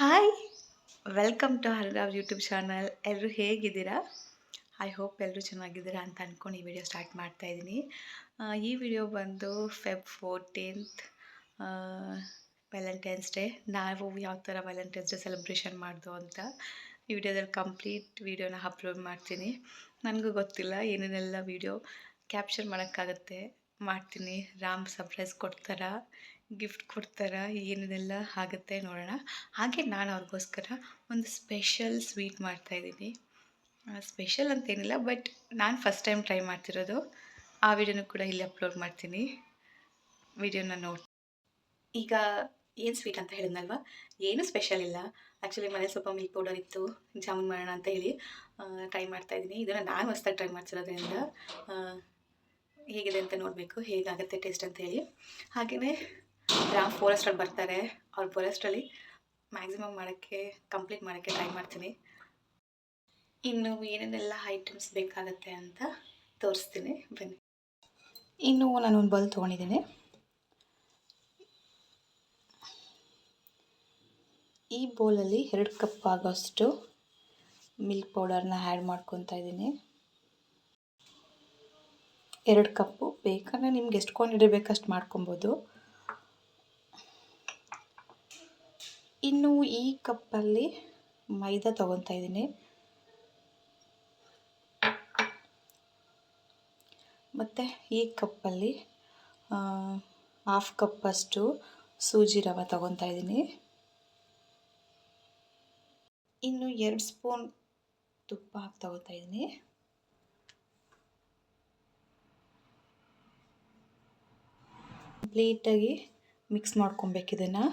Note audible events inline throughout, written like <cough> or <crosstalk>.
Hi welcome to Harirao YouTube channel ಎಲ್ಲರೂ ಹೇಗಿದ್ದೀರಾ? I hope ಎಲ್ಲರೂ ಚೆನ್ನಾಗಿದ್ದೀರಾ ಅಂತ ಅಂದ್ಕೊಂಡು ಈ ವಿಡಿಯೋ ಸ್ಟಾರ್ಟ್ ಮಾಡ್ತಾ ಇದ್ದೀನಿ. ಈ ವಿಡಿಯೋ ಬಂದು ಫೆಬ್ ಫೋರ್ಟೀನ್ತ್ ವ್ಯಾಲೆಂಟೈನ್ಸ್ ಡೇ ನಾವು ಯಾವ ಥರ ವ್ಯಾಲೆಂಟೈನ್ಸ್ ಡೇ ಸೆಲೆಬ್ರೇಷನ್ ಮಾಡ್ದು ಅಂತ ಈ ವಿಡಿಯೋದಲ್ಲಿ ಕಂಪ್ಲೀಟ್ ವಿಡಿಯೋನ ಅಪ್ಲೋಡ್ ಮಾಡ್ತೀನಿ. ನನಗೂ ಗೊತ್ತಿಲ್ಲ ಏನೇನೆಲ್ಲ ವಿಡಿಯೋ ಕ್ಯಾಪ್ಚರ್ ಮಾಡೋಕ್ಕಾಗತ್ತೆ. ಮಾಡ್ತೀನಿ. ರಾಮ್ ಸರ್ಪ್ರೈಸ್ ಕೊಡ್ತಾರ? ಗಿಫ್ಟ್ ಕೊಡ್ತಾರ ಏನೇನೆಲ್ಲ ಆಗುತ್ತೆ ನೋಡೋಣ. ಹಾಗೆ ನಾನು ಅವ್ರಿಗೋಸ್ಕರ ಒಂದು ಸ್ಪೆಷಲ್ ಸ್ವೀಟ್ ಮಾಡ್ತಾಯಿದ್ದೀನಿ ಸ್ಪೆಷಲ್ ಅಂತೇನಿಲ್ಲ ಬಟ್ ನಾನು ಫಸ್ಟ್ ಟೈಮ್ ಟ್ರೈ ಮಾಡ್ತಿರೋದು. ಆ ವಿಡಿಯೋನೂ ಕೂಡ ಇಲ್ಲಿ ಅಪ್ಲೋಡ್ ಮಾಡ್ತೀನಿ. ವಿಡಿಯೋನ ನೋಡಿ ಈಗ ಏನು ಸ್ವೀಟ್ ಅಂತ ಹೇಳಿದ್ನಲ್ವ? ಏನು ಸ್ಪೆಷಲ್ ಇಲ್ಲ. ಆ್ಯಕ್ಚುಲಿ ಮನೆ ಸ್ವಲ್ಪ ಮಿಲ್ಕ್ ಪೌಡರ್ ಇತ್ತು, ಜಾಮೂನ್ ಮಾಡೋಣ ಅಂತ ಹೇಳಿ ಟ್ರೈ ಮಾಡ್ತಾಯಿದ್ದೀನಿ ಇದನ್ನು ನಾನು ಹೊಸ್ದಾಗಿ ಟ್ರೈ ಮಾಡ್ತಿರೋದ್ರಿಂದ ಹೇಗಿದೆ ಅಂತ ನೋಡಬೇಕು, ಹೇಗಾಗುತ್ತೆ ಟೇಸ್ಟ್ ಅಂತ ಹೇಳಿ. ಹಾಗೆಯೇ ರಾಮ್ ಫಾರೆಸ್ಟಲ್ಲಿ ಬರ್ತಾರೆ. ಅವ್ರ ಫಾರೆಸ್ಟಲ್ಲಿ ಮ್ಯಾಕ್ಸಿಮಮ್ ಮಾಡೋಕ್ಕೆ ಕಂಪ್ಲೀಟ್ ಮಾಡೋಕ್ಕೆ ಟ್ರೈ ಮಾಡ್ತೀನಿ. ಇನ್ನು ಏನೇನೆಲ್ಲ ಐಟಮ್ಸ್ ಬೇಕಾಗುತ್ತೆ ಅಂತ ತೋರಿಸ್ತೀನಿ. ಬನ್ನಿ. ಇನ್ನು ನಾನು ಒಂದು ಬಲ್ ತೊಗೊಂಡಿದ್ದೀನಿ. ಈ ಬೌಲಲ್ಲಿ ಎರಡು ಕಪ್ ಆಗೋಷ್ಟು ಮಿಲ್ಕ್ ಪೌಡರ್ನ ಆ್ಯಡ್ ಮಾಡ್ಕೊತಾ ಇದ್ದೀನಿ. ಎರಡು ಕಪ್ಪು ಬೇಕಂದರೆ ನಿಮ್ಗೆ ಎಷ್ಟು ಕ್ವಾಂಟಿಟಿ ಬೇಕಷ್ಟು ಮಾಡ್ಕೊಬೋದು. ಇನ್ನು ಈ ಕಪ್ಪಲ್ಲಿ ಮೈದಾ ತೊಗೊತಾ ಇದ್ದೀನಿ. ಮತ್ತು ಈ ಕಪ್ಪಲ್ಲಿ ಹಾಫ್ ಕಪ್ಪಷ್ಟು ಸೂಜಿ ರವೆ ತೊಗೊತಾ ಇದ್ದೀನಿ. ಇನ್ನು ಎರಡು ಸ್ಪೂನ್ ತುಪ್ಪ ಹಾಕಿ ತೊಗೊತಾ ಇದ್ದೀನಿ. ಕಂಪ್ಲೀಟಾಗಿ ಮಿಕ್ಸ್ ಮಾಡ್ಕೊಬೇಕು ಇದನ್ನು.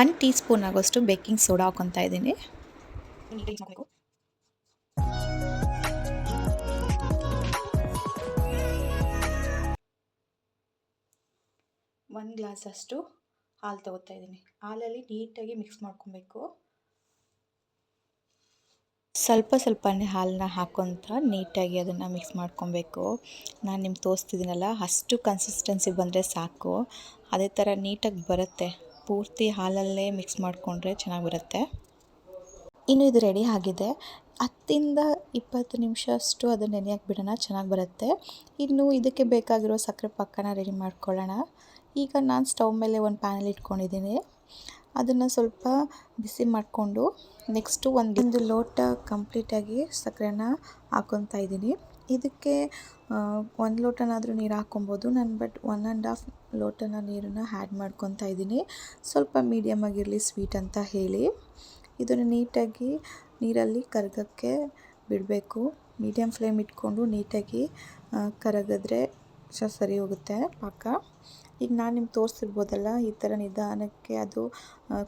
ಒನ್ ಟೀ ಸ್ಪೂನ್ ಆಗೋಷ್ಟು ಬೇಕಿಂಗ್ ಸೋಡಾ ಹಾಕೊತಾ ಇದ್ದೀನಿ. ಒಂದು ಗ್ಲಾಸ್ ಅಷ್ಟು ಹಾಲು ತಗೋತಾ ಇದ್ದೀನಿ. ಹಾಲಲ್ಲಿ ನೀಟಾಗಿ ಮಿಕ್ಸ್ ಮಾಡ್ಕೊಬೇಕು. ಸ್ವಲ್ಪ ಸ್ವಲ್ಪನೇ ಹಾಲನ್ನ ಹಾಕೊತ ನೀಟಾಗಿ ಅದನ್ನು ಮಿಕ್ಸ್ ಮಾಡ್ಕೊಬೇಕು. ನಾನು ನಿಮ್ಗೆ ತೋರಿಸ್ತಿದ್ದೀನಲ್ಲ, ಅಷ್ಟು ಕನ್ಸಿಸ್ಟೆನ್ಸಿ ಬಂದರೆ ಸಾಕು. ಅದೇ ಥರ ನೀಟಾಗಿ ಬರುತ್ತೆ. ಪೂರ್ತಿ ಹಾಲಲ್ಲೇ ಮಿಕ್ಸ್ ಮಾಡಿಕೊಂಡ್ರೆ ಚೆನ್ನಾಗಿ ಬರುತ್ತೆ ಇನ್ನು ಇದು ರೆಡಿ ಆಗಿದೆ. ಹತ್ತಿಂದ ಇಪ್ಪತ್ತು ನಿಮಿಷ ಅಷ್ಟು ಅದನ್ನು ನೆನೆಯಕ್ಕೆ ಬಿಡೋಣ, ಚೆನ್ನಾಗಿ ಬರುತ್ತೆ. ಇನ್ನು ಇದಕ್ಕೆ ಬೇಕಾಗಿರೋ ಸಕ್ಕರೆ ಪಕ್ಕನ ರೆಡಿ ಮಾಡ್ಕೊಳ್ಳೋಣ. ಈಗ ನಾನು ಸ್ಟವ್ ಮೇಲೆ ಒಂದು ಪ್ಯಾನಲ್ಲಿ ಇಟ್ಕೊಂಡಿದ್ದೀನಿ. ಅದನ್ನು ಸ್ವಲ್ಪ ಬಿಸಿ ಮಾಡಿಕೊಂಡು ನೆಕ್ಸ್ಟು ಒಂದು ಲೋಟ ಕಂಪ್ಲೀಟಾಗಿ ಸಕ್ಕರೆನ ಹಾಕೊತಾ ಇದ್ದೀನಿ. ಇದಕ್ಕೆ ಒಂದು ಲೋಟನಾದರೂ ನೀರು ಹಾಕ್ಕೊಬೋದು ನಾನು ಬಟ್ ಒನ್ ಆ್ಯಂಡ್ ಹಾಫ್ ಲೋಟನ ನೀರನ್ನು ಆ್ಯಡ್ ಮಾಡ್ಕೊತಾ ಇದ್ದೀನಿ. ಸ್ವಲ್ಪ ಮೀಡಿಯಮ್ ಆಗಿರಲಿ ಸ್ವೀಟ್ ಅಂತ ಹೇಳಿ. ಇದನ್ನು ನೀಟಾಗಿ ನೀರಲ್ಲಿ ಕರಗಕ್ಕೆ ಬಿಡಬೇಕು. ಮೀಡಿಯಮ್ ಫ್ಲೇಮ್ ಇಟ್ಕೊಂಡು ನೀಟಾಗಿ ಕರಗಿದ್ರೆ ಸರಿ ಹೋಗುತ್ತೆ ಪಾಕ. ಈಗ ನಾನು ನಿಮ್ಗೆ ತೋರಿಸಿರ್ಬೋದಲ್ಲ ಈ ಥರ ನಿಧಾನಕ್ಕೆ ಅದು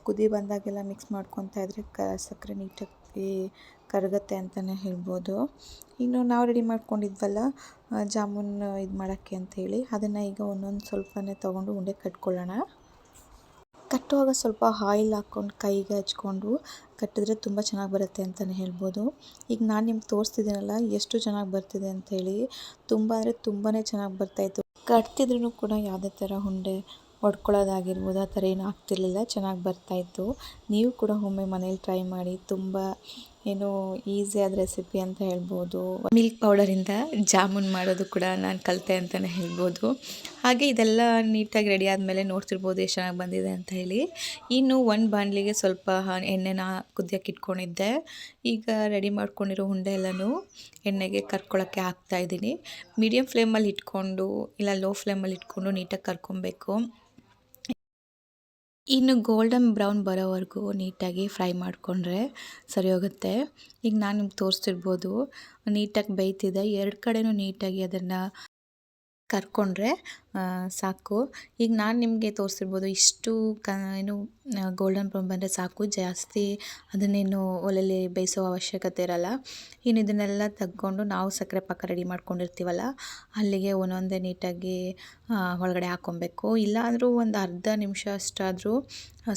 ಕುದಿ ಬಂದಾಗೆಲ್ಲ ಮಿಕ್ಸ್ ಮಾಡ್ಕೊತಾ ಇದ್ರೆ ಕ, ಸಕ್ಕರೆ ನೀಟಾಗಿ ಕರಗತ್ತೆ ಅಂತಲೇ ಹೇಳ್ಬೋದು. ಇನ್ನು ನಾವು ರೆಡಿ ಮಾಡ್ಕೊಂಡಿದ್ವಲ್ಲ ಜಾಮೂನ್ ಇದು ಮಾಡೋಕ್ಕೆ ಅಂಥೇಳಿ, ಅದನ್ನು ಈಗ ಒಂದೊಂದು ಸ್ವಲ್ಪನೇ ತೊಗೊಂಡು ಉಂಡೆ ಕಟ್ಕೊಳ್ಳೋಣ. ಕಟ್ಟುವಾಗ ಸ್ವಲ್ಪ ಆಯಿಲ್ ಹಾಕ್ಕೊಂಡು ಕೈಗೆ ಹಚ್ಕೊಂಡು ಕಟ್ಟಿದ್ರೆ ತುಂಬ ಚೆನ್ನಾಗಿ ಬರುತ್ತೆ ಅಂತಲೇ ಹೇಳ್ಬೋದು. ಈಗ ನಾನು ನಿಮ್ಗೆ ತೋರಿಸ್ತಿದ್ದೀನಲ್ಲ, ಎಷ್ಟು ಚೆನ್ನಾಗಿ ಬರ್ತಿದೆ ಅಂಥೇಳಿ, ತುಂಬ ಅಂದರೆ ತುಂಬಾ ಚೆನ್ನಾಗಿ ಬರ್ತಾಯಿತ್ತು ಕಟ್ತಿದ್ರೂ ಕೂಡ ಯಾವುದೇ ಥರ ಉಂಡೆ ಒಡ್ಕೊಳ್ಳೋದಾಗಿರ್ಬೋದು ಆ ಥರ ಏನು ಆಗ್ತಿರಲಿಲ್ಲ, ಚೆನ್ನಾಗಿ ಬರ್ತಾಯಿತ್ತು ನೀವು ಕೂಡ ಒಮ್ಮೆ ಮನೇಲಿ ಟ್ರೈ ಮಾಡಿ, ತುಂಬ ಏನು ಆದ ರೆಸಿಪಿ ಅಂತ ಹೇಳ್ಬೋದು. ಮಿಲ್ಕ್ ಪೌಡರಿಂದ ಜಾಮೂನ್ ಮಾಡೋದು ಕೂಡ ನಾನು ಕಲಿತೆ ಅಂತಲೇ ಹೇಳ್ಬೋದು. ಹಾಗೆ ಇದೆಲ್ಲ ನೀಟಾಗಿ ರೆಡಿ ಆದಮೇಲೆ ನೋಡ್ತಿರ್ಬೋದು ಎಷ್ಟು ಚೆನ್ನಾಗಿ ಬಂದಿದೆ ಅಂತ ಹೇಳಿ. ಇನ್ನು ಒಂದು ಬಾಣಲಿಗೆ ಸ್ವಲ್ಪ ಎಣ್ಣೆನ ಕುದಿಯೋಕೆ ಇಟ್ಕೊಂಡಿದ್ದೆ. ಈಗ ರೆಡಿ ಮಾಡ್ಕೊಂಡಿರೋ ಉಂಡೆ ಎಲ್ಲನೂ ಎಣ್ಣೆಗೆ ಕರ್ಕೊಳ್ಳೋಕ್ಕೆ ಹಾಕ್ತಾಯಿದ್ದೀನಿ ಮೀಡಿಯಮ್ ಫ್ಲೇಮಲ್ಲಿ ಇಟ್ಕೊಂಡು, ಇಲ್ಲ ಲೋ ಫ್ಲೇಮಲ್ಲಿ ಇಟ್ಕೊಂಡು ನೀಟಾಗಿ ಕರ್ಕೊಬೇಕು. ಇನ್ನು ಗೋಲ್ಡನ್ ಬ್ರೌನ್ ಬರೋವರೆಗೂ ನೀಟಾಗಿ ಫ್ರೈ ಮಾಡಿಕೊಂಡ್ರೆ ಸರಿ ಹೋಗುತ್ತೆ. ಈಗ ನಾನು ನಿಮ್ಗೆ ತೋರಿಸ್ತಿರ್ಬೋದು. ನೀಟಾಗಿ ಬೇಯ್ತಿದೆ. ಎರಡು ಕಡೆಯೂ ನೀಟಾಗಿ ಅದನ್ನು ಕರ್ಕೊಂಡ್ರೆ ಸಾಕು. ಈಗ ನಾನು ನಿಮಗೆ ತೋರಿಸಿರ್ಬೋದು, ಇಷ್ಟು ಕ, ಏನು ಗೋಲ್ಡನ್ ಬ್ರೌನ್ ಬಂದರೆ ಸಾಕು. ಜಾಸ್ತಿ ಅದನ್ನೇನು ಒಲೆಯಲ್ಲಿ ಬೇಯಿಸೋ ಅವಶ್ಯಕತೆ ಇರಲ್ಲ. ಇನ್ನು ಇದನ್ನೆಲ್ಲ ತಗೊಂಡು ನಾವು ಸಕ್ಕರೆ ಪಾಕ ರೆಡಿ ಮಾಡ್ಕೊಂಡಿರ್ತೀವಲ್ಲ, ಅಲ್ಲಿಗೆ ಒಂದೊಂದೇ ನೀಟಾಗಿ ಒಳಗಡೆ ಹಾಕ್ಕೊಬೇಕು. ಇಲ್ಲಾಂದರೂ ಒಂದು ಅರ್ಧ ನಿಮಿಷ ಅಷ್ಟಾದರೂ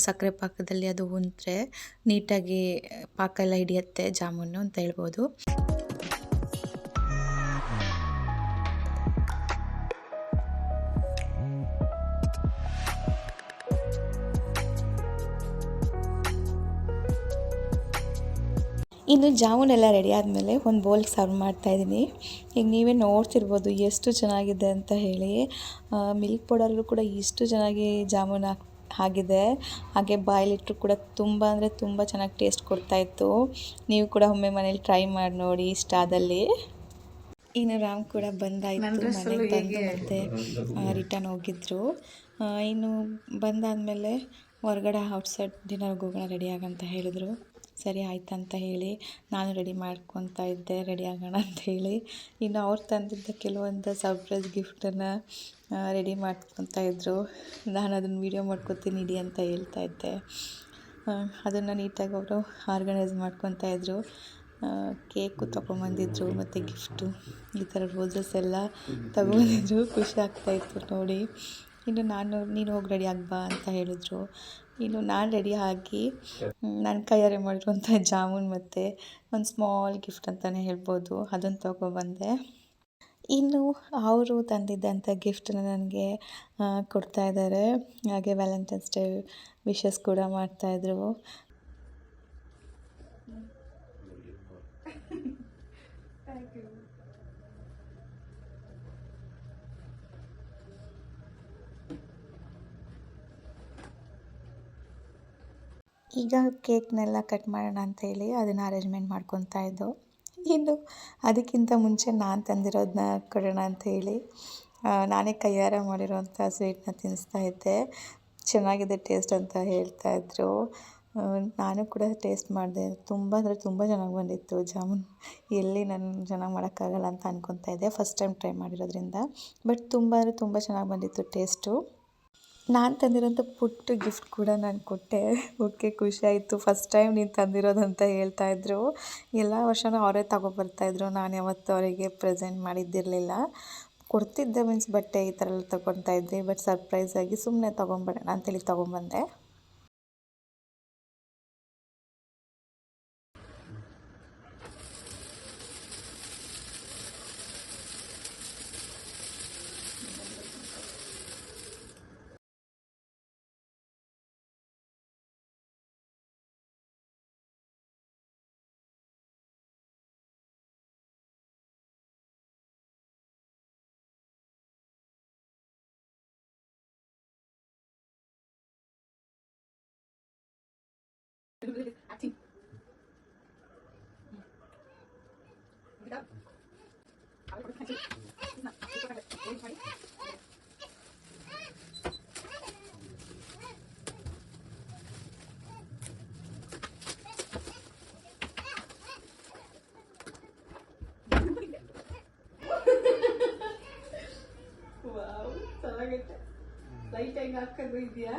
ಸಕ್ಕರೆ ಪಾಕದಲ್ಲಿ ಅದು ಉಂತ್ರೆ, ನೀಟಾಗಿ ಪಾಕ ಎಲ್ಲ ಹಿಡಿಯುತ್ತೆ ಜಾಮೂನು ಅಂತ ಹೇಳ್ಬೋದು. ಇನ್ನು ಜಾಮೂನ್ ಎಲ್ಲ ರೆಡಿ ಆದಮೇಲೆ ಒಂದು ಬೌಲ್ಗೆ ಸರ್ವ್ ಮಾಡ್ತಾಯಿದ್ದೀನಿ ಈಗ ನೀವೇ ನೋಡ್ತಿರ್ಬೋದು ಎಷ್ಟು ಚೆನ್ನಾಗಿದೆ ಅಂತ ಹೇಳಿ. ಮಿಲ್ಕ್ ಪೌಡರ್ಗೂ ಕೂಡ ಇಷ್ಟು ಚೆನ್ನಾಗಿ ಜಾಮೂನ್ ಹಾಕಿ ಆಗಿದೆ ಹಾಗೆ ಬಾಯಲ್ಲಿಟ್ಟರು ಕೂಡ ತುಂಬ ಅಂದರೆ ತುಂಬ ಚೆನ್ನಾಗಿ ಟೇಸ್ಟ್ ಕೊಡ್ತಾಯಿತ್ತು ನೀವು ಕೂಡ ಒಮ್ಮೆ ಮನೇಲಿ ಟ್ರೈ ಮಾಡಿ ನೋಡಿ ಇಷ್ಟ ಆದಲ್ಲಿ. ಇನ್ನು ರಾಮ್ ಕೂಡ ಬಂದಾಯಿತು. ಮನೆಗೆ ಬಂದು ಮತ್ತೆ ರಿಟರ್ನ್ ಹೋಗಿದ್ರು. ಇನ್ನು ಬಂದಾದಮೇಲೆ ಹೊರಗಡೆ ಔಟ್ಸೈಡ್ ಡಿನ್ನರ್ಗೆ ಹೋಗೋಣ ರೆಡಿ ಆಗಂತ ಹೇಳಿದರು. ಸರಿ ಆಯ್ತು ಅಂತ ಹೇಳಿ, ನಾನು ರೆಡಿ ಮಾಡ್ಕೊತಾ ಇದ್ದೆ ರೆಡಿ ಆಗೋಣ ಅಂತ ಹೇಳಿ. ಇನ್ನು ಅವ್ರು ತಂದಿದ್ದ ಕೆಲವೊಂದು ಸರ್ಪ್ರೈಸ್ ಗಿಫ್ಟನ್ನು ರೆಡಿ ಮಾಡ್ಕೊತಾ ಇದ್ದರು ನಾನು ಅದನ್ನು ವೀಡಿಯೋ ಮಾಡ್ಕೊತೀನಿ, ಇಡಿ ಅಂತ ಹೇಳ್ತಾ ಇದ್ದೆ. ಅದನ್ನು ನೀಟಾಗಿ ಅವರು ಆರ್ಗನೈಸ್ ಮಾಡ್ಕೊತಾ ಇದ್ದರು ಕೇಕು ತೊಗೊಂಬಂದಿದ್ರು, ಮತ್ತು ಗಿಫ್ಟು ಈ ಥರ ರೋಸಸ್ ಎಲ್ಲ ತಗೊಂಡಿದ್ರು ಖುಷಿ ಆಗ್ತಾಯಿತ್ತು ನೋಡಿ. ಇನ್ನು ನಾನು, ನೀನು ಹೋಗಿ ರೆಡಿ ಆಗ್ಬಾ ಅಂತ ಹೇಳಿದ್ರು. ಇನ್ನು ನಾನು ರೆಡಿ ಆಗಿ ನನ್ನ ಕೈಯಾರೆ ಮಾಡಿರುವಂಥ ಜಾಮೂನ್ ಮತ್ತು ಒಂದು ಸ್ಮಾಲ್ ಗಿಫ್ಟ್ ಅಂತಲೇ ಹೇಳ್ಬೋದು. ಅದನ್ನು ತೊಗೊಬಂದೆ ಇನ್ನು ಅವರು ತಂದಿದ್ದಂಥ ಗಿಫ್ಟನ್ನ ನನಗೆ ಕೊಡ್ತಾ ಇದ್ದಾರೆ ಹಾಗೆ ವ್ಯಾಲೆಂಟೈನ್ಸ್ ಡೇ ವಿಶಸ್ ಕೂಡ ಮಾಡ್ತಾಯಿದ್ರು ಈಗ ಕೇಕ್ನೆಲ್ಲ ಕಟ್ ಮಾಡೋಣ ಅಂತ ಹೇಳಿ ಅದನ್ನು ಅರೇಂಜ್ಮೆಂಟ್ ಮಾಡ್ಕೊತಾ ಇದ್ದು. ಇನ್ನು ಅದಕ್ಕಿಂತ ಮುಂಚೆ ನಾನು ತಂದಿರೋದನ್ನ ಕೊಡೋಣ ಅಂತ ಹೇಳಿ ನಾನೇ ಕೈಯಾರ ಮಾಡಿರೋಂಥ ಸ್ವೀಟ್ನ ತಿನ್ನಿಸ್ತಾ ಇದ್ದೆ. ಚೆನ್ನಾಗಿದೆ ಟೇಸ್ಟ್ ಅಂತ ಹೇಳ್ತಾ ಇದ್ರು. ನಾನು ಕೂಡ ಟೇಸ್ಟ್ ಮಾಡಿದೆ. ತುಂಬ ಅಂದರೆ ತುಂಬ ಚೆನ್ನಾಗಿ ಬಂದಿತ್ತು. ಜಾಮೂನ್ ಎಲ್ಲಿ ನಾನು ಚೆನ್ನಾಗಿ ಮಾಡೋಕ್ಕಾಗಲ್ಲ ಅಂತ ಅನ್ಕೊತಾ ಇದ್ದೆ. ಫಸ್ಟ್ ಟೈಮ್ ಟ್ರೈ ಮಾಡಿರೋದ್ರಿಂದ. ಬಟ್ ತುಂಬ ಅಂದರೆ ತುಂಬ ಚೆನ್ನಾಗಿ ಬಂದಿತ್ತು ಟೇಸ್ಟು. ನಾನು ತಂದಿರೋಂಥ ಪುಟ್ಟ ಗಿಫ್ಟ್ ಕೂಡ ನಾನು ಕೊಟ್ಟೆ. ಓಕೆ, ಖುಷಿ ಆಯಿತು. ಫಸ್ಟ್ ಟೈಮ್ ನೀನು ತಂದಿರೋದಂತ ಹೇಳ್ತಾಯಿದ್ರು ಎಲ್ಲ ವರ್ಷವೂ ಅವರೇ ತಗೊಬರ್ತಾಯಿದ್ರು ನಾನು ಯಾವತ್ತೂ ಅವರಿಗೆ ಪ್ರೆಸೆಂಟ್ ಮಾಡಿದ್ದಿರಲಿಲ್ಲ. ಕೊಡ್ತಿದ್ದೆ ಮೀನ್ಸ್ ಬಟ್ಟೆ ಈ ಥರ ಎಲ್ಲ ತಗೊತಾ ಇದ್ದೆ ಬಟ್ ಸರ್ಪ್ರೈಸಾಗಿ ಸುಮ್ಮನೆ ತೊಗೊಂಬಿಡೋಣ ಅಂತೇಳಿ ತೊಗೊಂಬಂದೆ ವಾವ್ ಚೆನ್ನಾಗೈತೆ ಲೈಟ್ ಹೆಂಗ್ ಹಾಕೋದು ಇದೆಯಾ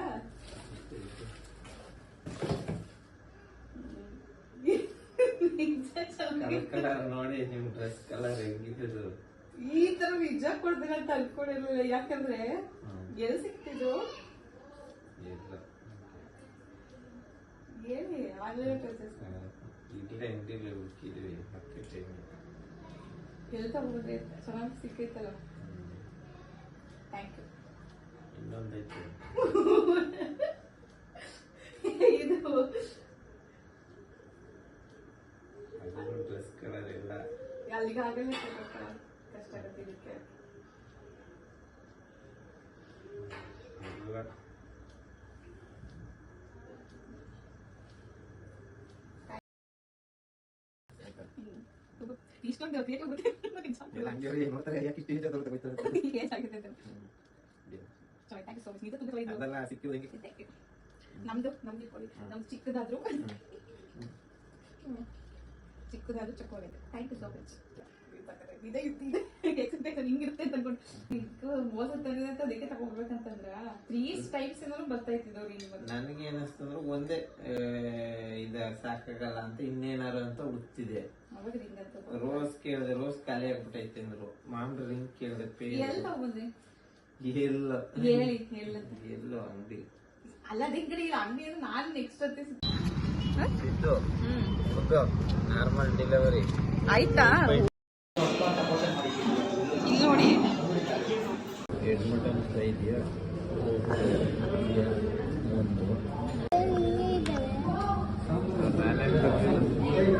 ಅಂತ ಅನ್ಕೊಂಡಿರ್ಲಿಲ್ಲ. ಯಾಕಂದ್ರೆ ಎಲ್ಲಿ ಸಿಕ್ತಿದ್ದು? ಇಲ್ಲ. ಏನಿ ಆನ್ಲೈನ್ ಡ್ರೆಸ್ಸಸ್ ಇಲ್ಲೇ ಅಂಗಡಿಲಿ ಹುಡುಕಿದ್ವಿ ಮತ್ತೆ ಟೈಮ್ ಎಲ್ಲಿ ತಗೊಂಡ್ರೆ ಚೆನ್ನಾಗಿ ಸಿಕ್ಕೈತಲ್ಲ. Thank you ಇನ್ನೊಂದೈತೆ. ಇದು. ಅದನ್ನು ಡ್ರೆಸ್ ಕಲರ್ ಎಲ್ಲ. ಅಲ್ಲಿಗೆ ಆಗಲ್ಲ ಕಷ್ಟ ಆಗುತ್ತೆ ಇದಕ್ಕೆ ಎಲ್ಲ ಇಷ್ಟೊಂದು ಬೇಗ ಗೊತ್ತಿಲ್ಲ ಹಂಗೆ ನೋಡ್ತಾರೆ ಯಾಕೆ ಇಷ್ಟು ಈಜು ಅಂತ ಗೊತ್ತಾಗ್ತದೆ ಏನಾಗಿದೆ ಅಂತ sorry thank you so much ನಿಜ ತುಂಬ ಇದು ಅದೆಲ್ಲ ಸಿಕ್ಕಿದ್ದು ಹೆಂಗೆ ನಮ್ದು ನಮ್ದು ಕೊಡಿ ನಮ್ದು ಚಿಕ್ಕದಾದ್ರು. ಚಿಕ್ಕದಾದ್ರು ಚಕೋರಿ ಥ್ಯಾಂಕ್ ಯು ಸೋ ಮಚ್ ಇದೇ ಇದೆ ಎಕ್ಸ್ಪೆಕ್ಟೇಷನ್ ಹಿಂಗಿರುತ್ತೆ ಅಂತ ಅನ್ಕೊಂಡು ಮೋಸ ತಂದಿದೆ ಅಂತ ಅದಕ್ಕೆ ತಗೊಂಡ್ಬೇಕಂತಂದ್ರ ತ್ರೀ ಟೈಪ್ಸ್ ಏನಾದ್ರು ಬರ್ತಾ ಇತ್ತಿದವ್ರು ಈಗ ಬಂದು ನನಗೆ ಏನಿಸ್ತಂದ್ರೆ ಒಂದೇ ಇದ ಸಾಕಾಗಲ್ಲ ಅಂತ ಇನ್ನೇನಾರು ಅಂತ ಹುಡುಕ್ತಿದೆ ರೋಸ್ ಕೇಳಿದೆ ರೋಸ್ ಖಾಲಿ ಆಗ್ಬಿಟ್ಟೈತೆ ಅಂದ್ರು. ಮಾಮ್ರ ರಿಂಗ್ ಕೇಳಿದೆ ಪೇ ಎಲ್ಲ ತಗೊಂಡ್ಬಂದೆ. ಎಲ್ಲ. ಹೇಳಿ ಹೇಳಂತ ಎಲ್ಲೋ ಅಂಗಡಿ. ಅಲ್ಲ ಅದೇ ಕಡೆ ಇಲ್ಲ ಅಂಗಡಿ ಅಂದ್ರೆ ನಾನು ನೆಕ್ಸ್ಟ್ ಹೊತ್ತೆ ಇದು ನಾರ್ಮಲ್ ಡೆಲಿವರಿ ಆಯ್ತಾ?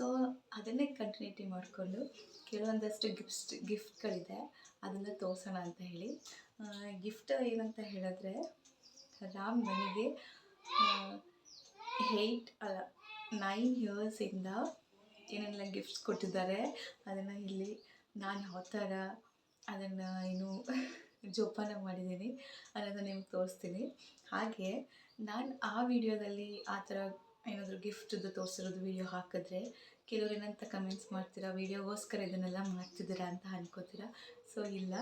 ಸೊ ಅದನ್ನೇ ಕಂಟಿನ್ಯೂಟಿ ಮಾಡಿಕೊಂಡು ಕೆಲವೊಂದಷ್ಟು ಗಿಫ್ಟ್ಸ್ ಗಿಫ್ಟ್ಗಳಿದೆ ಅದನ್ನು ತೋರಿಸೋಣ ಅಂತ ಹೇಳಿ. ಗಿಫ್ಟ್ ಏನಂತ ಹೇಳಿದ್ರೆ, ರಾಮ್ ನನಗೆ ಏಯ್ಟ್ ಅಲ್ಲ ನೈನ್ ಇಯರ್ಸಿಂದ ಏನೆಲ್ಲ ಗಿಫ್ಟ್ಸ್ ಕೊಟ್ಟಿದ್ದಾರೆ. ಅದನ್ನು ಇಲ್ಲಿ ನಾನು ಯಾವ ಥರ ಅದನ್ನು ಏನು ಜೋಪಾನ ಮಾಡಿದ್ದೀನಿ. ಅನ್ನೋದನ್ನು ನಿಮ್ಗೆ ತೋರಿಸ್ತೀನಿ. ಹಾಗೆ ನಾನು ಆ ವಿಡಿಯೋದಲ್ಲಿ ಆ ಥರ ಏನಾದರೂ ಗಿಫ್ಟ್ದು ತೋರಿಸಿರೋದು ವಿಡಿಯೋ ಹಾಕಿದ್ರೆ ಕೆಲವ್ರು ಏನಂತ ಕಮೆಂಟ್ಸ್ ಮಾಡ್ತೀರಾ ವಿಡಿಯೋಗೋಸ್ಕರ ಇದನ್ನೆಲ್ಲ ಮಾಡ್ತಿದ್ದೀರಾ ಅಂತ ಅನ್ಕೋತೀರಾ? ಸೊ ಇಲ್ಲ.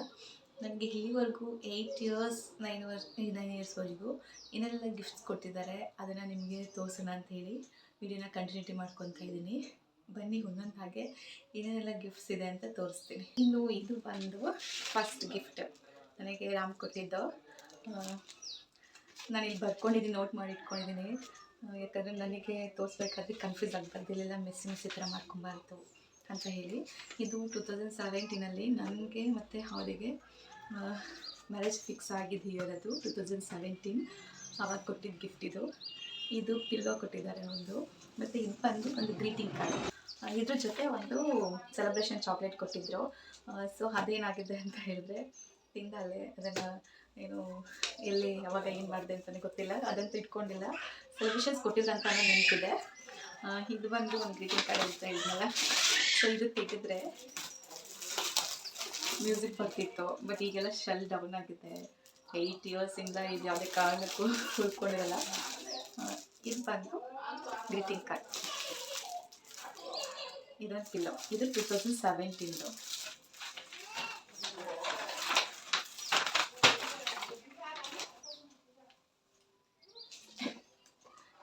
ನನಗೆ ಇಲ್ಲಿವರೆಗೂ eight years nine var nine ಇಯರ್ಸ್ವರೆಗೂ ಏನೆಲ್ಲ ಗಿಫ್ಟ್ಸ್ ಕೊಟ್ಟಿದ್ದಾರೆ ಅದನ್ನು ನಿಮಗೆ ತೋರಿಸೋಣ ಅಂತ ಹೇಳಿ ವಿಡಿಯೋನ ಕಂಟಿನ್ಯೂಟಿ ಮಾಡ್ಕೊತಾ ಇದ್ದೀನಿ. ಬನ್ನಿ ಒಂದೊಂದು ಹಾಗೆ ಏನೇನೆಲ್ಲ ಗಿಫ್ಟ್ಸ್ ಇದೆ ಅಂತ ತೋರಿಸ್ತೀನಿ. ಇನ್ನು ಇದು ಬಂದು ಫಸ್ಟ್ ಗಿಫ್ಟ್ ನನಗೆ ರಾಮ್ ಕೊಟ್ಟಿದ್ದು. ಇಲ್ಲಿ ಬರ್ಕೊಂಡಿದ್ದೀನಿ ನೋಟ್ ಮಾಡಿ ಇಟ್ಕೊಂಡಿದ್ದೀನಿ ಯಾಕಂದರೆ ನನಗೆ ತೋರಿಸ್ಬೇಕಾದ್ರೆ ಕನ್ಫ್ಯೂಸ್ ಆಗ್ಬಾರ್ದು ಇಲ್ಲೆಲ್ಲ ಮೆಸ್ಸಿ ಮೆಸ್ಸಿ ಥರ ಮಾಡ್ಕೊಬಾರ್ದು ಅಂತ ಹೇಳಿ. ಇದು ಟೂ ತೌಸಂಡ್ ಸೆವೆಂಟೀನಲ್ಲಿ ನನಗೆ ಮತ್ತು ಅವರಿಗೆ ಮ್ಯಾರೇಜ್ ಫಿಕ್ಸ್ ಆಗಿದ್ದು ಇರೋದು ಟೂ ತೌಸಂಡ್ ಸೆವೆಂಟೀನ್ ಅವಾಗ ಕೊಟ್ಟಿದ್ದ ಗಿಫ್ಟ್ ಇದು. ಇದು ಪಿಲ್ಲೋ ಕೊಟ್ಟಿದ್ದಾರೆ ಒಂದು. ಮತ್ತು ಇದು ಬಂದು ಒಂದು ಗ್ರೀಟಿಂಗ್ ಕಾರ್ಡ್ ಇದ್ರ ಜೊತೆ ಒಂದು ಸೆಲೆಬ್ರೇಷನ್ ಚಾಕ್ಲೇಟ್ ಕೊಟ್ಟಿದ್ದರು ಸೊ ಅದೇನಾಗಿದೆ ಅಂತ ಹೇಳಿದ್ರೆ ತಿಂದಲ್ಲೇ ಅದನ್ನು ಏನು, ಎಲ್ಲಿ ಯಾವಾಗ ಏನು ಮಾಡಿದೆ ಅಂತಲೇ ಗೊತ್ತಿಲ್ಲ, ಅದಂತೂ ಇಟ್ಕೊಂಡಿಲ್ಲ. ಸೊಲ್ಯೂಷನ್ಸ್ ಅಂತ ನೆನಪಿದೆ. ಇದು ಬಂದು ಒಂದು ಗ್ರೀಟಿಂಗ್ ಕಾರ್ಡ್ ಅಂತ ಇದ್ನಲ್ಲ ಸೊ ಇದು ತೆಗೆದ್ರೆ ಮ್ಯೂಸಿಕ್ ಬರ್ತಿತ್ತು ಬಟ್ ಈಗೆಲ್ಲ ಶೆಲ್ ಡೌನ್ ಆಗಿದೆ. ಏಯ್ಟ್ ಇಯರ್ಸಿಂದ ಇದು ಯಾವುದೇ ಕಾರಣಕ್ಕೂ ಉಳ್ಕೊಂಡಿರಲ್ಲ. ಇದು ಬಂದು ಗ್ರೀಟಿಂಗ್ ಕಾರ್ಡ್ ಇದೊಂದು ಪಿಲ್ಲೋ ಇದು ಟೂ ತೌಸಂಡ್ ಸೆವೆಂಟೀನ್ದು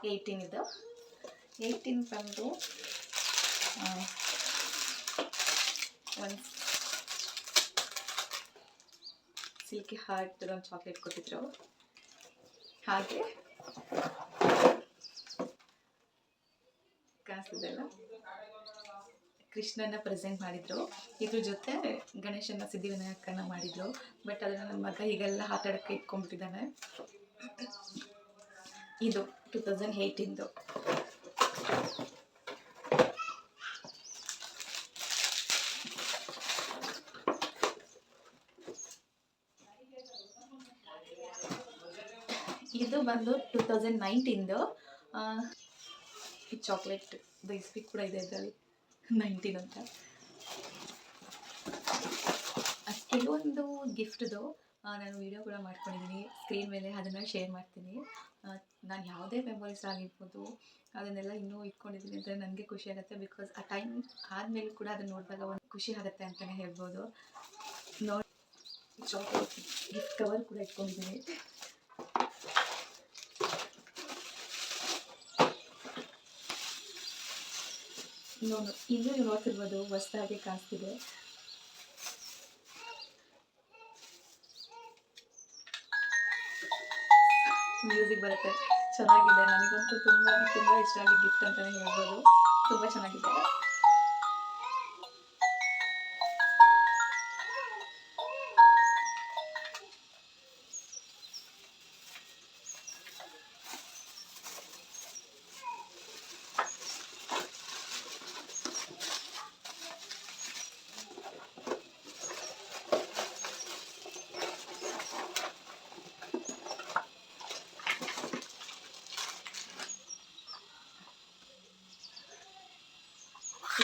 ಏಯ್ಟೀನ್ ಇದು. ಏಯ್ಟೀನ್ ಬಂದು ಒಂದು ಸಿಲ್ಕಿ ಹಾರ್ಟ್ ಒಂದು ಚಾಕ್ಲೇಟ್ ಕೊಟ್ಟಿದ್ರು ಹಾಗೆ ಕಾಸಿದೆಲ್ಲ ಕೃಷ್ಣನ ಪ್ರೆಸೆಂಟ್ ಮಾಡಿದ್ರು. ಇದ್ರ ಜೊತೆ ಗಣೇಶನ ಸಿದ್ಧಿವಿನಾಯಕನ ಮಾಡಿದ್ರು. ಬಟ್ ಅದನ್ನು ನನ್ನ ಮಗ ಈಗೆಲ್ಲ ಆಟಾಡೋಕ್ಕೆ ಇಟ್ಕೊಂಡ್ಬಿಟ್ಟಿದ್ದಾನೆ. ಇದು ಟೂ ತೌಸಂಡ್ ಏಯ್ಟೀನ್ದು. ಇದು ಬಂದು ಟೂ ತೌಸಂಡ್ ನೈನ್ಟೀನ್ದು. ಈ ಚಾಕ್ಲೇಟ್ ಬೈಸ್ಬಿ ಕೂಡ ಇದೆ ಇದರಲ್ಲಿ. ನೈನ್ಟೀನ್ ಅಂತ. ಕೆಲವೊಂದು ಗಿಫ್ಟ್ದು ನಾನು ವಿಡಿಯೋ ಕೂಡ ಮಾಡ್ಕೊಂಡಿದ್ದೀನಿ ಸ್ಕ್ರೀನ್ ಮೇಲೆ ಅದನ್ನು ಶೇರ್ ಮಾಡ್ತೀನಿ. ನಾನು ಯಾವುದೇ ಮೆಮೊರೀಸ್ ಆಗಿರ್ಬೋದು, ಅದನ್ನೆಲ್ಲ ಇನ್ನೂ ಇಟ್ಕೊಂಡಿದ್ದೀನಿ ಅಂದರೆ ನನಗೆ ಖುಷಿ ಆಗುತ್ತೆ ಬಿಕಾಸ್ ಆ ಟೈಮ್ ಆದಮೇಲೆ ಕೂಡ ಅದನ್ನು ನೋಡಿದಾಗ ಒಂದು ಖುಷಿ ಆಗುತ್ತೆ ಅಂತಲೇ ಹೇಳ್ಬೋದು. ನೋಡಿ ಗಿಫ್ಟ್ ಕವರ್ ಕೂಡ ಇಟ್ಕೊಂಡಿದ್ದೀನಿ ನೋಡು ನೀವು ನೋಡ್ತಿರ್ಬೋದು, ಹೊಸ್ದಾಗಿ ಕಾಣಿಸ್ತಿದೆ. ಮ್ಯೂಸಿಕ್ ಬರುತ್ತೆ. ಚೆನ್ನಾಗಿದೆ. ನನಗಂತೂ ತುಂಬ ತುಂಬ ಇಷ್ಟ ಆಗಿ ಗಿಫ್ಟ್ ಅಂತಲೇ ಹೇಳ್ಬೋದು. ತುಂಬ ಚೆನ್ನಾಗಿದೆ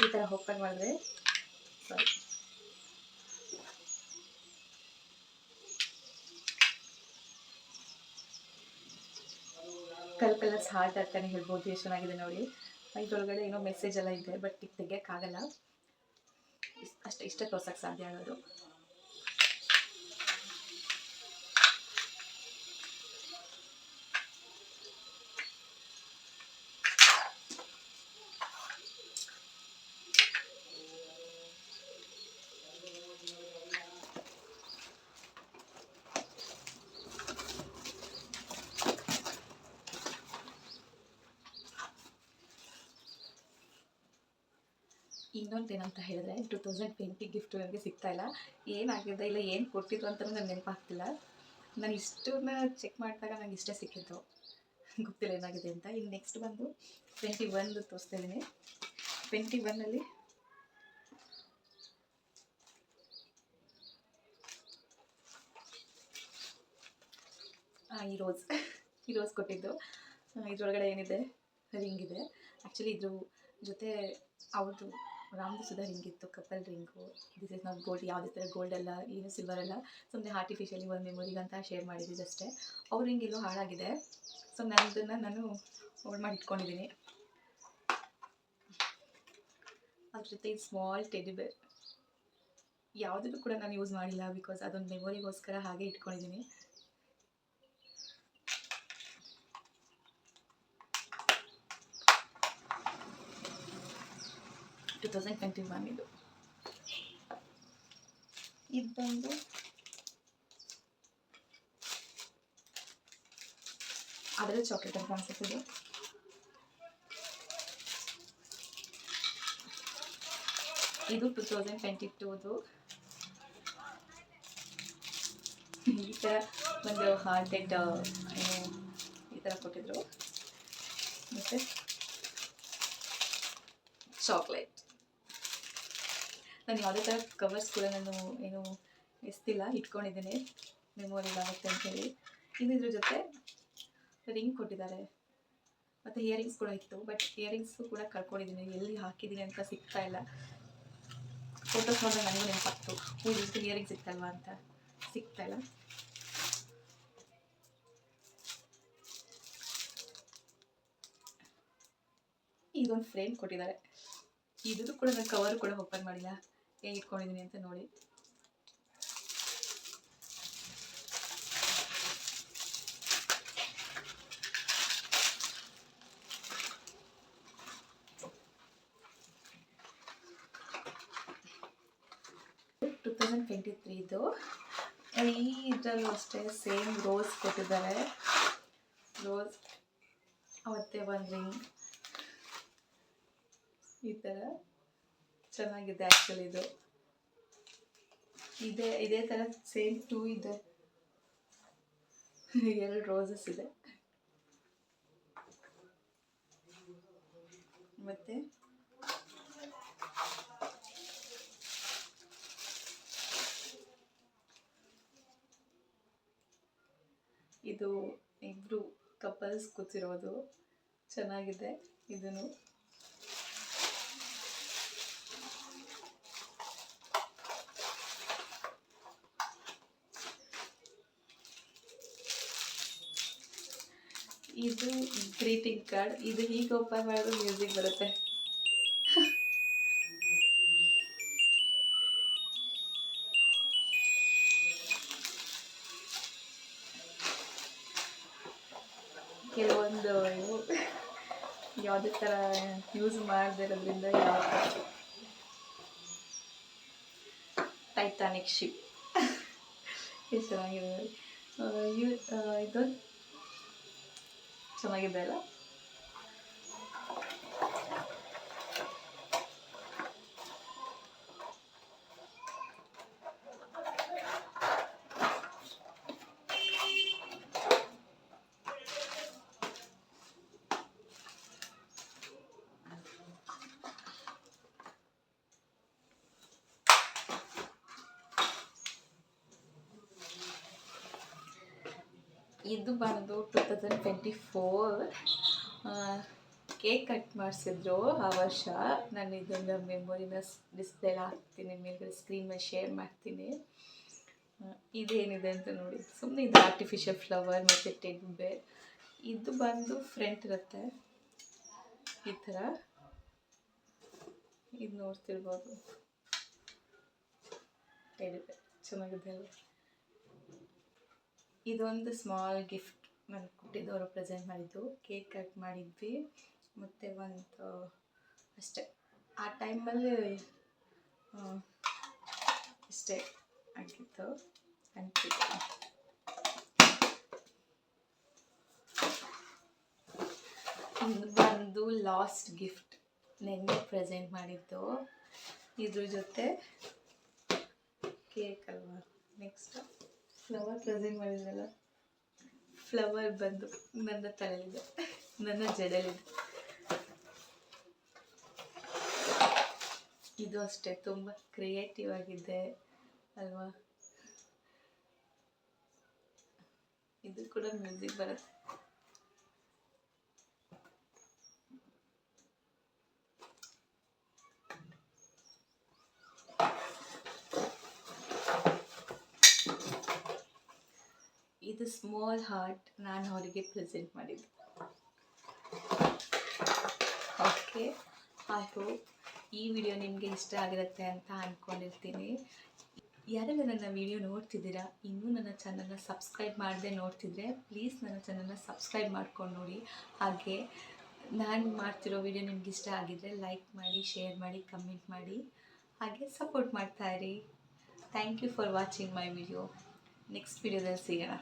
ಈ ಥರ ಓಪನ್ ಮಾಡಿದ್ರೆ ಸಾರಿ ಕಲ್ ಕಲರ್ಸ್ ಹಾರ್ಟ್ ಅಂತಾನೆ ಹೇಳ್ಬೋದು, ಎಷ್ಟು ಚೆನ್ನಾಗಿದೆ ನೋಡಿ. ಇದ್ರೊಳಗಡೆ ಏನೋ ಮೆಸೇಜ್ ಎಲ್ಲ ಇದೆ ಬಟ್ ಈಗ ತೆಗಿಯೋಕ್ಕಾಗಲ್ಲ. ಅಷ್ಟೇ ಇಷ್ಟೇ ತೋರ್ಸಕ್ಕೆ ಸಾಧ್ಯ ಆಗೋದು. ಇನ್ನೊಂದು ಏನಂತ ಹೇಳಿದ್ರೆ ಟು ತೌಸಂಡ್ ಟ್ವೆಂಟಿ ಗಿಫ್ಟ್ ನನಗೆ ಸಿಗ್ತಾ ಇಲ್ಲ. ಏನಾಗಿದೆ ಇಲ್ಲ, ಏನು ಕೊಟ್ಟಿದ್ರು ಅಂತ ನನಗೆ ನೆನಪಾಗ್ತಿಲ್ಲ. ನಾನು ಇಷ್ಟನ್ನ ಚೆಕ್ ಮಾಡಿದಾಗ ನನಗೆ ಇಷ್ಟೇ ಸಿಕ್ಕಿದ್ದು. ಗೊತ್ತಿಲ್ಲ ಏನಾಗಿದೆ ಅಂತ. ಇನ್ನು ನೆಕ್ಸ್ಟ್ ಬಂದು ಟ್ವೆಂಟಿ ಒನ್ದು ತೋರಿಸ್ತಾ ಟ್ವೆಂಟಿ ಒನ್ನಲ್ಲಿ ಈ ರೋಸ್ ಈ ರೋಸ್ ಕೊಟ್ಟಿದ್ದು. ಇದರೊಳಗಡೆ ಇದ್ರೊಳಗಡೆ ಏನಿದೆ? ರಿಂಗ್ ಇದೆ. ಆ್ಯಕ್ಚುಲಿ ಇದ್ರ ಜೊತೆ ಅವ್ರದ್ದು ರಾಮ್ದು ಸುಧಾ ರಿಂಗ್ ಇತ್ತು, couple ring this is not gold ಯಾವುದೇ ಥರ ಗೋಲ್ಡ್ ಅಲ್ಲ, ಏನು ಸಿಲ್ವರ್ ಅಲ್ಲ. ಸುಮ್ಮನೆ ಆರ್ಟಿಫಿಷಿಯಲಿ ಒಂದು ಮೆಮೊರಿಗಂತ ಶೇರ್ ಮಾಡಿದ್ದೀವಿ ಅಷ್ಟೇ. ಅವ್ರ ರಿಂಗ್ ಎಲ್ಲೋ ಹಾಳಾಗಿದೆ. ಸೊ ನನ್ನದನ್ನು ನಾನು ಹೋಲ್ಡ್ ಮಾಡಿ ಇಟ್ಕೊಂಡಿದ್ದೀನಿ ಅದ್ರ ಜೊತೆ ಸ್ಮಾಲ್ ಟೆಡಿ ಬೇರ್ ಯಾವುದಕ್ಕೂ ಕೂಡ ನಾನು ಯೂಸ್ ಮಾಡಿಲ್ಲ ಬಿಕಾಸ್ ಅದೊಂದು ಮೆಮೊರಿಗೋಸ್ಕರ ಹಾಗೆ ಇಟ್ಕೊಂಡಿದ್ದೀನಿ ಟು ತೌಸಂಡ್ ಟ್ವೆಂಟಿ ಒನ್ ಇದು ಇದು ಬಂದು ಅದರ ಚಾಕ್ಲೇಟ್ ಅಂತ ಅನ್ಸುತ್ತೆ ಇದು ಟು ತೌಸಂಡ್ ಟ್ವೆಂಟಿ ಟೂದು ಈ ಥರ ಒಂದು ಹಾರ್ಟೆಡ್ ಈ ಥರ ಕೊಟ್ಟಿದ್ರು ಮತ್ತೆ ಚಾಕ್ಲೇಟ್ ನಾನು ಯಾವುದೇ ಥರ ಕವರ್ಸ್ ಕೂಡ ನಾನು ಏನು ಎಸ್ತಿಲ್ಲ ಇಟ್ಕೊಂಡಿದ್ದೀನಿ. ಮೆಮೊರಿ ಆಗುತ್ತೆ ಅಂತೇಳಿ ಇನ್ನು ಇದ್ರ ಜೊತೆ ರಿಂಗ್ ಕೊಟ್ಟಿದ್ದಾರೆ. ಮತ್ತು ಇಯರಿಂಗ್ಸ್ ಕೂಡ ಇತ್ತು ಬಟ್ ಇಯರಿಂಗ್ಸು ಕೂಡ ಕಳ್ಕೊಂಡಿದ್ದೀನಿ. ಎಲ್ಲಿ ಹಾಕಿದ್ದೀನಿ ಅಂತ ಸಿಗ್ತಾ ಇಲ್ಲ. ಫೋಟೋಸ್ ನೋಡಿದ್ರೆ ನನಗೂ ನೆನಪಾಗ್ತು. ಹ್ಞೂ ಇಷ್ಟು ಇಯರಿಂಗ್ ಸಿಗ್ತಲ್ವಾ ಅಂತ ಸಿಗ್ತಾ ಇಲ್ಲ. ಇದೊಂದು ಫ್ರೇಮ್ ಕೊಟ್ಟಿದ್ದಾರೆ. ಇದ್ದು ಕೂಡ ನಾನು ಕವರ್ ಕೂಡ ಓಪನ್ ಮಾಡಿಲ್ಲ. ಹೇಗೆ ಇಟ್ಕೊಂಡಿದ್ದೀನಿ ಅಂತ ನೋಡಿ. ಟು ತೌಸಂಡ್ ಟ್ವೆಂಟಿ ತ್ರೀದು ಈ ಇದರಲ್ಲೂ ಅಷ್ಟೇ ಸೇಮ್ ರೋಸ್ ಕೊಟ್ಟಿದ್ದಾರೆ. ರೋಸ್ ಮತ್ತೆ ಒಂದು ರಿಂಗ್ ಈ ಥರ ಚೆನ್ನಾಗಿದೆ ಆ್ಯಕ್ಚುಲಿ ಇದು. ಇದೇ ಇದೇ ಥರ ಸೇಮ್ ಟೂ ಇದೆ. <laughs> ಎರಡು ರೋಸಸ್ ಇದೆ. ಮತ್ತೆ? ಇದು ಇಬ್ರು ಕಪಲ್ಸ್ ಕೂತಿರೋದು. ಚೆನ್ನಾಗಿದೆ ಇದನ್ನು. ಇದು ಗ್ರೀಟಿಂಗ್ ಕಾರ್ಡ್ ಇದು ಹೀಗೆ ಓಪನ್ ಮಾಡಿದ್ರೆ ಮ್ಯೂಸಿಕ್ ಬರುತ್ತೆ. ಕೆಲವೊಂದು ಯಾವುದೇ ಥರ ಯೂಸ್ ಮಾಡದೇ ಇರೋದ್ರಿಂದ ಯಾವ ಟೈಟಾನಿಕ್ ಶಿಪ್ ಎಷ್ಟು ಚೆನ್ನಾಗಿದೆ. ಆ, ಇವ್ ಇದು ಚೆನ್ನಾಗಿದೆ ಅಲ್ಲ ಇದು ಬಂದು two twenty four cake cut ಮಾಡಿಸಿದ್ರು ಆ ವರ್ಷ. ನಾನು ಇದೊಂದು ಮೆಮೊರಿನ ಡಿಸ್ಪ್ಲೇಲಿ ಹಾಕ್ತೀನಿ, ಮೇಲ್ಗಡೆ ಸ್ಕ್ರೀನ್ ಮೇಲೆ ಶೇರ್ ಮಾಡ್ತೀನಿ. ಇದೇನಿದೆ ಅಂತ ನೋಡಿ. ಸುಮ್ಮನೆ ಇದು ಆರ್ಟಿಫಿಷಿಯಲ್ ಫ್ಲವರ್ ಮತ್ತು ಟೆಡ್ ಬೇರ್ ಇದು ಬಂದು ಫ್ರಂಟ್ ಇರುತ್ತೆ. ಈ ಥರ. ಇದು ನೋಡ್ತಿರ್ಬೋದು. ಟೆಡ್ಬೆ ಚೆನ್ನಾಗಿದೆ ಅಲ್ಲ ಇದೊಂದು ಸ್ಮಾಲ್ ಗಿಫ್ಟ್ ನಾನು ಕೊಟ್ಟಿದ್ದವರು ಪ್ರೆಸೆಂಟ್ ಮಾಡಿದ್ದು. ಕೇಕ್ ಕಟ್ ಮಾಡಿದ್ವಿ. ಮತ್ತು ಒಂದು ಅಷ್ಟೇ. ಆ ಟೈಮಲ್ಲಿ ಇಷ್ಟೇ ಆಗಿತ್ತು. ಇದು ಬಂದು ಲಾಸ್ಟ್ ಗಿಫ್ಟ್ ನೆನ್ನೆ ಪ್ರೆಸೆಂಟ್ ಮಾಡಿದ್ದು. ಇದ್ರ ಜೊತೆ ಕೇಕ್ ಅಲ್ವಾ? ನೆಕ್ಸ್ಟ್? ಫ್ಲವರ್ ಪ್ರೆಸೆಂಟ್ ಮಾಡಿದ್ರಲ್ಲ? ಫ್ಲವರ್ ಬಂದು, ನನ್ನ ತಲೆಯಲ್ಲಿದೆ. ನನ್ನ ಜಡಲಿದೆ. ಇದು ಅಷ್ಟೇ, ತುಂಬ ಕ್ರಿಯೇಟಿವ್ ಆಗಿದೆ ಅಲ್ವಾ? ಇದು ಕೂಡ ಮ್ಯೂಸಿಕ್ ಬರುತ್ತೆ. ಇದು ಸ್ಮಾಲ್ ಹಾರ್ಟ್ ನಾನು ಅವರಿಗೆ ಪ್ರೆಸೆಂಟ್ ಮಾಡಿದ್ದು. ಓಕೆ ಐ ಹೋಪ್ ಈ ವಿಡಿಯೋ ನಿಮಗೆ ಇಷ್ಟ ಆಗಿರುತ್ತೆ ಅಂತ ಅಂದ್ಕೊಂಡಿರ್ತೀನಿ ಯಾರೆಲ್ಲ ನನ್ನ ವಿಡಿಯೋ ನೋಡ್ತಿದ್ದೀರಾ, ಇನ್ನೂ ನನ್ನ ಚಾನಲ್ನ ಸಬ್ಸ್ಕ್ರೈಬ್ ಮಾಡದೆ ನೋಡ್ತಿದ್ರೆ ಪ್ಲೀಸ್ ನನ್ನ ಚಾನಲ್ನ ಸಬ್ಸ್ಕ್ರೈಬ್ ಮಾಡ್ಕೊಂಡು ನೋಡಿ. ಹಾಗೆ, ನಾನು ಮಾಡ್ತಿರೋ ವಿಡಿಯೋ ನಿಮ್ಗೆ ಇಷ್ಟ ಆಗಿದ್ರೆ ಲೈಕ್ ಮಾಡಿ ಶೇರ್ ಮಾಡಿ ಕಮೆಂಟ್ ಮಾಡಿ. ಹಾಗೆ ಸಪೋರ್ಟ್ ಮಾಡ್ತಾ ಇರಿ. Thank you for watching my video next ವಿಡಿಯೋದಲ್ಲಿ ಸಿಗೋಣ.